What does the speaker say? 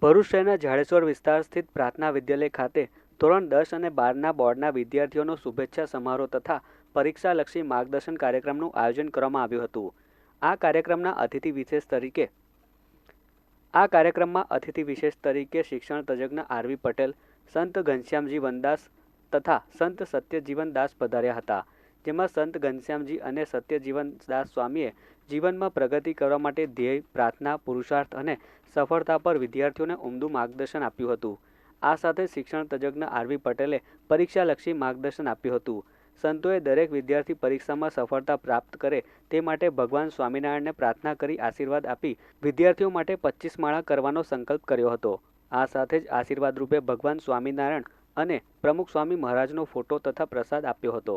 ભરૂચ શહેરના જાડેશ્વર વિસ્તાર સ્થિત પ્રાર્થના વિદ્યાલય ખાતે ધોરણ દસ અને બારના બોર્ડના વિદ્યાર્થીઓનો શુભેચ્છા સમારોહ તથા પરીક્ષાલક્ષી માર્ગદર્શન કાર્યક્રમનું આયોજન કરવામાં આવ્યું હતું. આ કાર્યક્રમના અતિથિ વિશેષ તરીકે આ કાર્યક્રમમાં અતિથિ વિશેષ તરીકે શિક્ષણ તજજ્ઞ આરવી પટેલ, સંત ઘનશ્યામજી વનદાસ તથા સંત સત્યજીવન દાસ પધાર્યા હતા. જેમાં સંત ઘનશ્યામજી અને સત્યજીવન દાસ સ્વામીએ જીવનમાં પ્રગતિ કરવા માટે ધ્યેય, પ્રાર્થના, પુરુષાર્થ અને સફળતા પર વિદ્યાર્થીઓને ઉમદું માર્ગદર્શન આપ્યું હતું. આ સાથે શિક્ષણ તજજ્ઞ આરવી પટેલે પરીક્ષાલક્ષી માર્ગદર્શન આપ્યું હતું. સંતોએ દરેક વિદ્યાર્થી પરીક્ષામાં સફળતા પ્રાપ્ત કરે તે માટે ભગવાન સ્વામિનારાયણને પ્રાર્થના કરી આશીર્વાદ આપી વિદ્યાર્થીઓ માટે પચીસ માળા કરવાનો સંકલ્પ કર્યો હતો. આ સાથે જ આશીર્વાદ રૂપે ભગવાન સ્વામિનારાયણ અને પ્રમુખ સ્વામી મહારાજનો ફોટો તથા પ્રસાદ આપ્યો હતો.